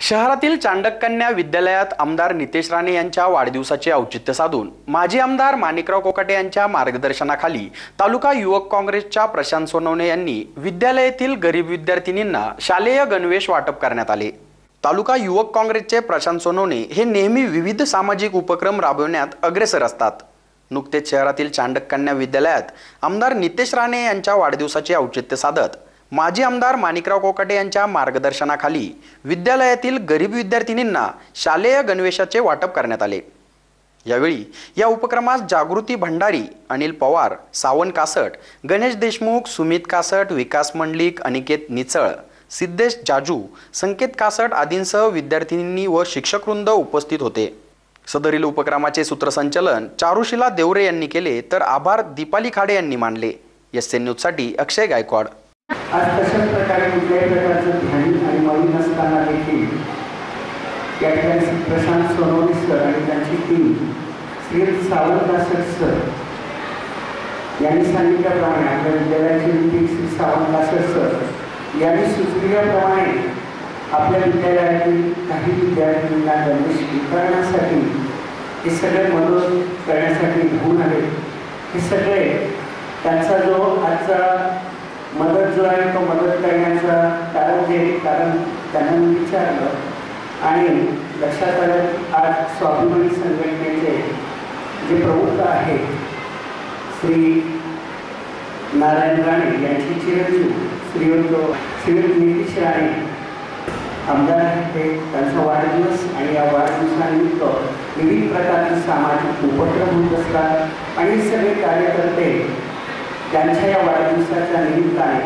शहरातील चांडककन्या विद्यालयात आमदार नितेश राणे यांच्या वाढदिवसाचे औचित्य साधून माजी आमदार माणिकराव कोकाटे यांच्या मार्गदर्शनाखाली तालुका युवक काँग्रेसच्या प्रशांत सोनवणे यांनी विद्यालयातील गरीब विद्यार्थिनींना शालेय गणवेश वाटप करण्यात आले. तालुका युवक काँग्रेसचे प्रशांत सोनवणे हे नेहमी विविध सामाजिक उपक्रम राबवण्यात अग्रेसर असतात. नुकतेच शहरातील चांडककन्या विद्यालयात आमदार नितेश राणे यांच्या वाढदिवसाचे औचित्य साधत माजी आमदार माणिकराव कोकाटे यांच्या मार्गदर्शनाखाली विद्यालयातील गरीब विद्यार्थिनींना शालेय गणवेशाचे वाटप करण्यात आले. यावेळी या उपक्रमास जागृती भंडारी अनिल पवार सावन कासट गणेश देशमुख सुमित कासट विकास मंडलिक अनिकेत निचळ सिद्धेश जाजू संकेत कासट आदींसह विद्यार्थिनींनी व शिक्षकवृंद उपस्थित होते. सदरील उपक्रमाचे सूत्रसंचलन चारुशिला देवरे यांनी केले तर आभार दीपाली खाडे यांनी मानले. एस एन न्यूजसाठी अक्षय गायकवाड. आज तशाच प्रकारे कुठल्याही प्रकारचं ध्यानी आणि मौन नसताना देखील या ठिकाणी प्रशांत सोनवणे सर आणि त्यांची टीम श्री सावंतदास सर यांनी सांगितल्याप्रमाणे आपल्या विद्यालयाचे विधी श्री सावंतदास सर यांनी सुचविल्याप्रमाणे आपल्या विद्यालयातील काही विद्यार्थ्यांना गणेश स्वीकारण्यासाठी हे सगळे मदत करण्यासाठी होऊन आले. हे सगळे त्यांचा जो आजचा मदत जो आहे तो मदत करण्याचा कारण जे कारण त्यांना मी विचारलं. आणि लक्षात आलं की आज स्वाभिमानी संघटनेचे जे प्रमुख आहेत श्री नारायण राणे यांचे चिरंजीव श्रीवंत श्री नितीश राणे आमदार आहेत ते त्यांचा वाढदिवस आणि या वाढदिवसानिमित्त विविध प्रकारचे सामाजिक उपक्रम होत असतात. आणि सगळे कार्यकर्ते त्यांच्या या वाढदिवसाच्या निमित्ताने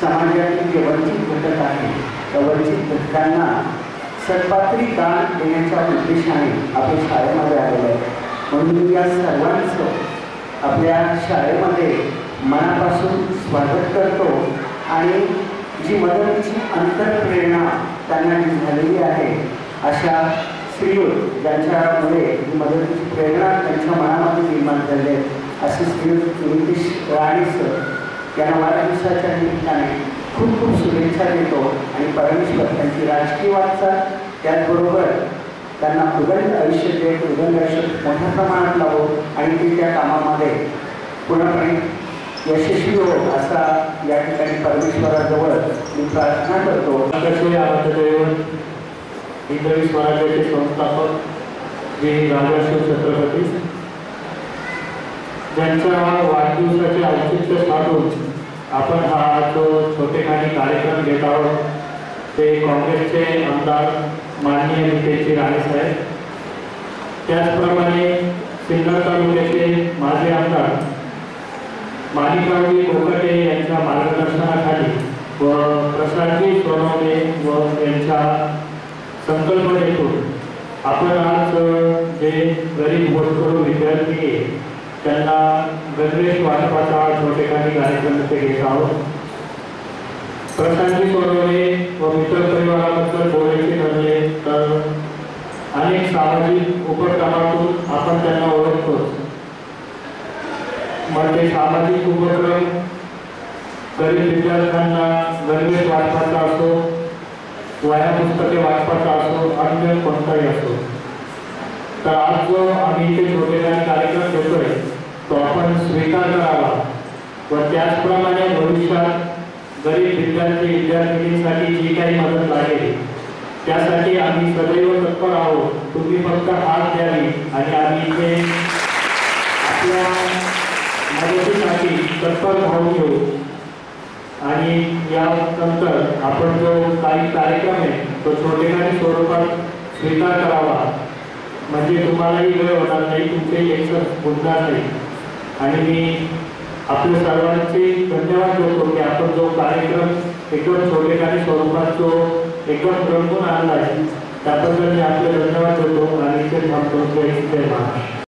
समाजातील जे वंचित घटक आहेत त्या वंचित घटकांना सत्पात्री दान देण्याच्या उद्देशाने आपल्या शाळेमध्ये आलेलं आहे. म्हणून मी या सर्वांचं आपल्या शाळेमध्ये मनापासून स्वागत करतो आणि जी मदतीची अंतरप्रेरणा त्यांना जी झालेली आहे अशा श्रीयुत ज्यांच्यामुळे मदतीची प्रेरणा त्यांच्या मनामध्ये निर्माण झाली आहे. असे श्रीयुत नितीश राणे सर यांना वाढदिवसाच्या निमित्ताने खूप खूप शुभेच्छा देतो आणि परमेश्वर त्यांची राजकीय वाटचाल त्याचबरोबर त्यांना उदंड आयुष्य देत उदंड आयुष्य मोठ्या प्रमाणात लावो आणि ते त्या कामामध्ये पूर्णपणे यशस्वी हो असा या ठिकाणी परमेश्वराजवळ मी प्रार्थना करतो. आदर्श आराध्यदैवत इंद्रवी स्वराज्याचे संस्थापक जे राजर्षी छत्रपती ज्यांच्या वाढदिवसाचे औचित्य साधून आपण हा जो छोटेखानी कार्यक्रम घेत आहोत ते काँग्रेसचे आमदार माननीय नितेशजी राणे साहेब त्याचप्रमाणे सिन्नर तालुक्याचे माजी आमदार माणिकरावजी कोकटे यांच्या मार्गदर्शनाखाली व प्रसादजी सोनवणे व यांच्या संकल्पनेतून आपण आज जे गरीब होतकरू विद्यार्थी आहे, त्यांना गणवेश वाटपाचा ठिकाणी कार्यक्रम ते घेत आहोत. प्रशांती सोडवणे व मित्रपरिवाराबद्दल बोलायचे ठरले तर अनेक सामाजिक उपक्रमातून आपण त्यांना ओळखतो. म्हणजे सामाजिक उपक्रम गरीब विद्यार्थ्यांना गणवेश वाटपाचा असो वया पुस्तके वाटपाचा असो अन्य कोणताही असो. तर आज जो आम्ही इथे छोटेखानी कार्यक्रम घेतोय तो आपण स्वीकार करावा. व त्याचप्रमाणे भविष्यात गरीब विद्यार्थी विद्यार्थिनींसाठी जी काही मदत लागेल त्यासाठी आम्ही सदैव तत्पर आहोत. तुम्ही फक्त हात द्यावी आणि आम्ही इथे आपल्या मदतीसाठी तत्पर भाव घेऊ. आणि यानंतर आपण जो काही कार्यक्रम आहे तो छोटेखानी स्वरूपात स्वीकार करावा. म्हणजे तुम्हालाही वेळ होणार नाही तुमचे एकच होणार नाही. आणि मी आपल्या सर्वांचे धन्यवाद देतो की आपण जो कार्यक्रम एकदम छोटेखानी स्वरूपात जो एकदम रंगून आणला आहे त्याबद्दल मी आपले धन्यवाद देतो आणि ते थांबतो. जय महाराष्ट्र